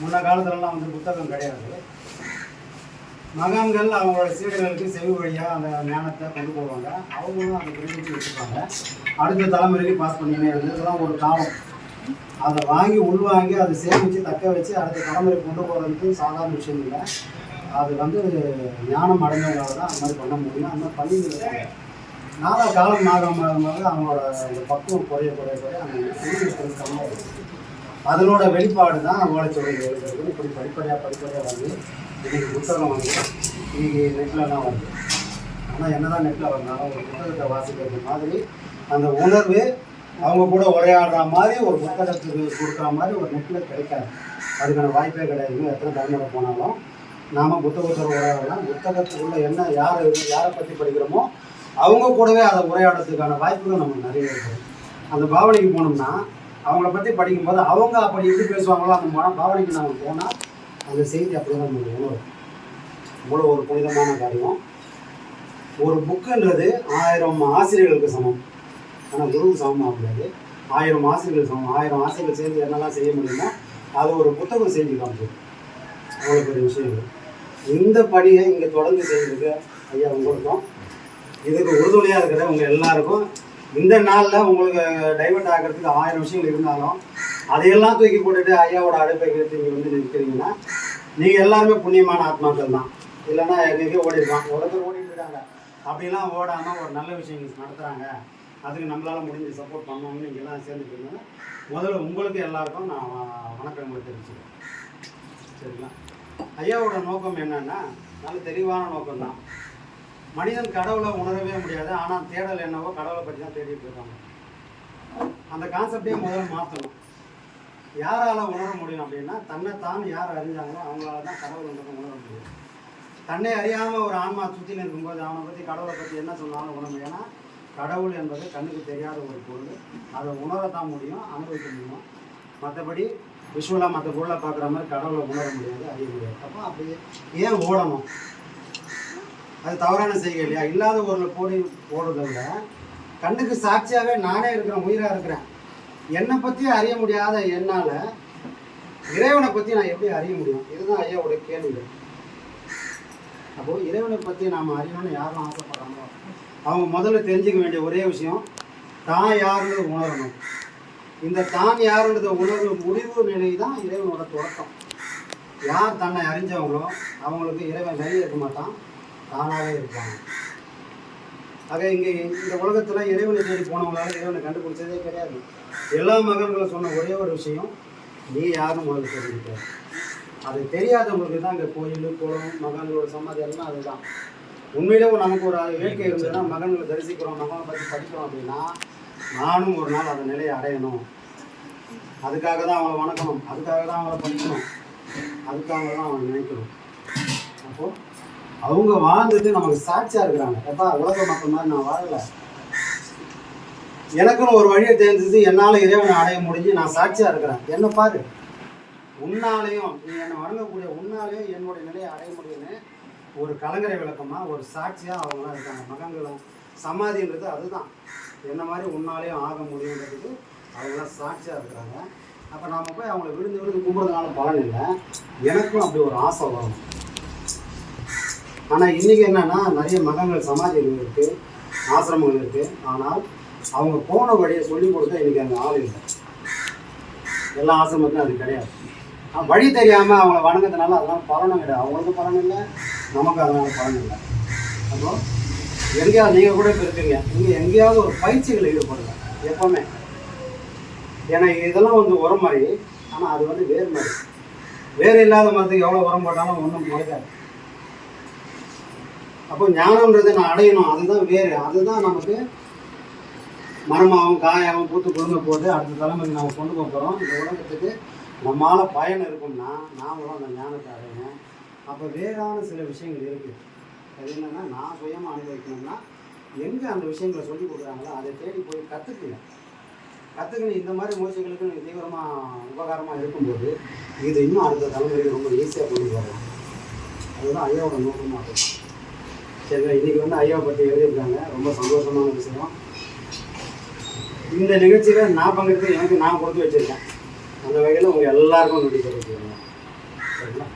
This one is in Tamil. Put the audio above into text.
முன்ன காலத்துலலாம் வந்து புத்தகம் கிடையாது. மகான்கள் அவங்களோட சீடர்களுக்கு செவி வழியாக அந்த ஞானத்தை கொண்டு போவாங்க. அவங்களும் அதை பிரித்து வச்சுப்பாங்க. அடுத்த தலைமுறைக்கு பாஸ் பண்ணினே இருந்தது. இதெல்லாம் ஒரு காலம். அதை வாங்கி உள்வாங்கி அதை சேமித்து தக்க வச்சு அடுத்த தலைமுறை கொண்டு போகிறதுக்கு சாதாரண விஷயம் இல்லை. அது வந்து ஞானம் அடைஞ்சவங்களால தான் அந்த மாதிரி பண்ண முடியும். அந்த மாதிரி பண்ணிட்டு இருக்காங்க காலம் ஆக ஆக அவங்களோட அந்த பக்குவம் குறைய குறைய குறைய அந்த கம்மியாக இருக்குது அதனோட வெளிப்பாடு தான் ஓலைச்சுவடி எழுதுறது இப்படி படிப்படியாக படிப்படியாக வந்து இன்றைக்கி புத்தகம் வந்து இன்றைக்கி நெட்லலாம் வருது. ஆனால் என்ன தான் நெட்டில் வந்தாலும் ஒரு புத்தகத்தை வாசிக்கிறது மாதிரி அந்த உணர்வு அவங்க கூட உரையாடுற மாதிரி ஒரு புத்தகத்துக்கு கொடுக்குற மாதிரி ஒரு நெட்டில் கிடைக்காது. அதுக்கான வாய்ப்பே கிடையாது. எத்தனை தலைமுறை போனாலும் நாம் புத்தகத்தோட உரையாடலாம். புத்தகத்துக்குள்ளே என்ன யார் யாரை பற்றி படிக்கிறோமோ அவங்க கூடவே அதை உரையாடுறதுக்கான வாய்ப்புகள் நமக்கு நிறைய இருக்குது அந்த பாவனைக்கு போனோம்னா அவங்கள பற்றி படிக்கும்போது அவங்க அப்படி எப்படி பேசுவாங்களோ அந்த மன பாவனைக்கு நம்ம போனால் அந்த செய்தி தான் நம்மளுக்கு உணரும். இவ்வளோ ஒரு புனிதமான காரியம். ஒரு புக்குன்றது ஆயிரம் ஆசிரியர்களுக்கு சமம். ஆனால் குருவுக்கு சமமாக முடியாது ஆயிரம் ஆசிரியர்கள் சமம். ஆயிரம் ஆசிரியர்கள் சேர்ந்து என்னெல்லாம் செய்ய முடியுமோ அது ஒரு புத்தகம் செஞ்சு காமிச்சு அவ்வளோ பெரிய விஷயம் இந்த பணியை இங்கே தொடர்ந்து செய்திருக்க ஐயா உங்களுக்கும் இதுக்கு உறுதுணையாக இருக்கிற உங்கள் எல்லாருக்கும் இந்த நாளில் உங்களுக்கு டைவர்ட் ஆகிறதுக்கு ஆயிரம் விஷயங்கள் இருந்தாலும் அதையெல்லாம் தூக்கி போட்டுட்டு ஐயாவோட அழைப்பை கேட்டு நீங்கள் வந்து நிற்கிறீங்கன்னா நீங்கள் எல்லாருமே புண்ணியமான ஆத்மாக்கள் தான். இல்லைன்னா எங்கேயோ ஓடிடுவான் ஒருத்தர் ஓடிட்டு இருக்காங்க. அப்படிலாம் ஓடாமல் ஒரு நல்ல விஷயங்கள் நடத்துகிறாங்க அதுக்கு நம்மளால் முடிஞ்சு சப்போர்ட் பண்ணோம்னு நீங்கள் எல்லாம் சேர்ந்துட்டீங்கன்னா முதல்ல உங்களுக்கு எல்லாருக்கும் நான் வணக்கங்களை தெரிவிச்சுக்கிறேன். சரிங்களா? ஐயாவோட நோக்கம் என்னன்னா நல்ல தெளிவான நோக்கம் தான். மனிதன் கடவுளை உணரவே முடியாது. ஆனால் தேடல் என்னவோ கடவுளை பற்றி தான் தேடிட்டு இருக்காங்க. அந்த கான்செப்டே முதல்ல மாற்றணும் யாரால் உணர முடியும் அப்படின்னா தன்னைத்தான் யார் அறிஞ்சாங்களோ அவங்களால தான் கடவுள் உணர முடியும். தன்னை அறியாமல் ஒரு ஆன்மா சுற்றி இருக்கும்போது அவனை பற்றி கடவுளை பற்றி என்ன சொன்னாலும் உணர முடியும். ஏன்னா கடவுள் என்பது கண்ணுக்கு தெரியாத ஒரு பொருள். அதை உணரத்தான் முடியும் அனுபவிக்க முடியும். மற்றபடி விஷுவலாக மற்ற பொருளை பார்க்குற மாதிரி கடவுளை உணர முடியாது அறிய முடியாது. அப்போ அப்படியே ஏன் ஓடணும்? அது தவறான செய்கை இல்லையா? இல்லாத ஊரில் போடி போடுறத விட கண்ணுக்கு சாட்சியாகவே நானே இருக்கிறேன் உயிராக இருக்கிறேன். என்னை பற்றி அறிய முடியாத என்னால் இறைவனை பற்றி நான் எப்படி அறிய முடியும்? இதுதான் ஐயாவோட கேள்விகள். அப்போது இறைவனை பற்றி நாம் அறியணும்னு யாரும் ஆசைப்படுறாங்களோ அவங்க முதல்ல தெரிஞ்சுக்க வேண்டிய ஒரே விஷயம் தான் யாருன்றது உணரணும். இந்த தான் யாருன்றத உணர்வு முடிவு நிலை தான் இறைவனோட தொடக்கம். யார் தன்னை அறிஞ்சவங்களோ அவங்களுக்கு இறைவன் வெளியே இருக்க மாட்டான். தானாகவே இருப்பாங்க. ஆக இங்கே இந்த உலகத்தில் இறைவனை தேடி போனவங்களால இறைவனை கண்டுபிடிச்சதே கிடையாது. எல்லா மகன்களும் சொன்ன ஒரே ஒரு விஷயம் நீ யாரும் முதல்ல தெரிஞ்சுக்க. அது தெரியாதவங்களுக்கு தான் இங்கே கோயில் குளம் மகன்களோட சமாதி எல்லாம் அதுதான். உண்மையிலே நமக்கு ஒரு வேட்கை இருந்ததுன்னா மகன்களை தரிசிக்கிறோம் மகனை பற்றி படிக்கிறோம் அப்படின்னா நானும் ஒரு நாள் அந்த நிலையை அடையணும். அதுக்காக தான் அவங்கள வணக்கணும் அதுக்காக தான் அவங்கள படிக்கணும் அதுக்காக தான் அவங்களை நினைக்கணும். அப்போது அவங்க வாழ்ந்தது நமக்கு சாட்சியாக இருக்கிறாங்க. எப்பா உலக மக்கள் மாதிரி நான் வாழலை. எனக்குன்னு ஒரு வழியை தெரிஞ்சது என்னால் இறைவனை அடைய முடிஞ்சு நான் சாட்சியாக இருக்கிறேன். என்ன பாரு. உன்னாலையும் நீ என்னை வணங்கக்கூடிய உன்னாலையும் என்னுடைய நிலையை அடைய முடியும்னு ஒரு கலங்கரை விளக்கமாக ஒரு சாட்சியாக அவங்களாம் இருக்காங்க. மகன்களும் சமாதின்றது அதுதான். என்ன மாதிரி உன்னாலையும் ஆக முடியுன்றதுக்கு அவங்களாம் சாட்சியாக இருக்கிறாங்க. அப்போ நாம போய் அவங்கள விழுந்து விழுந்து கும்பிட்றதுனால பலன் இல்லை எனக்கும் அப்படி ஒரு ஆசை வரும். ஆனால் இன்றைக்கி என்னன்னா நிறைய மகங்கள் சமாதிகள் இருக்குது ஆசிரமங்கள் இருக்குது ஆனால் அவங்க போன வழியை சொல்லி கொடுத்தா இன்றைக்கி அந்த ஆள் இல்லை. எல்லா ஆசிரமத்திலும் அது கிடையாது. வழி தெரியாமல் அவங்கள வணங்குறதுனால அதெல்லாம் பலனும் கிடையாது. அவங்களுக்கும் பலன் இல்லை நமக்கு அதனால் பலன் இல்லை. அப்போ எங்கேயாவது நீங்கள் கூட இப்போ இருக்கீங்க. நீங்கள் எங்கேயாவது ஒரு பயிற்சிகள் ஈடுபடுங்க. எப்போவுமே. ஏன்னா இதெல்லாம் வந்து உரம் மாதிரி ஆனால் அது வந்து வேர் மாதிரி வேறு இல்லாத மரத்துக்கு எவ்வளோ உரம் போட்டாலும் ஒன்றும் முளைக்காது. அப்போ ஞானம்ன்றதை நான் அடையணும். அதுதான் வேறு. அதுதான் நமக்கு மரமாகவும் காயாகவும் பூத்து குழுங்க போது அடுத்த தலைமுறை நம்ம கொண்டு போக போகிறோம் இந்த உலகத்துக்கு நம்மளால் பயன் இருக்கும்னா நாமளும் அந்த ஞானத்தை அடையணும். அப்போ வேறான சில விஷயங்கள் இருக்குது அது என்னென்னா நான் சுயமாக அனுபவிக்கணும்னா எங்கே அந்த விஷயங்களை சொல்லி கொடுக்குறாங்களோ அதை தேடி போய் கற்றுக்குங்க கற்றுக்கணும் இந்த மாதிரி முயற்சிகளுக்கு தீவிரமாக உபகாரமாக இருக்கும்போது இது இன்னும் அடுத்த தலைமுறைக்கு ரொம்ப ஈஸியாக கொண்டு போகலாம். அதுதான் ஐயாவோட நோக்கமாக இருக்கும் சரிங்களா இன்றைக்கி வந்து ஐயாவை பற்றி எழுதியிருக்காங்க. ரொம்ப சந்தோஷமான விஷயம். இந்த நிகழ்ச்சியில் நான் பங்கெடுத்து எனக்கு நான் கொடுத்து வச்சுருக்கேன். அந்த வகையில் உங்கள் எல்லாருக்கும் நன்றி தெரிவிச்சுக்கிறேன். சரிங்களா?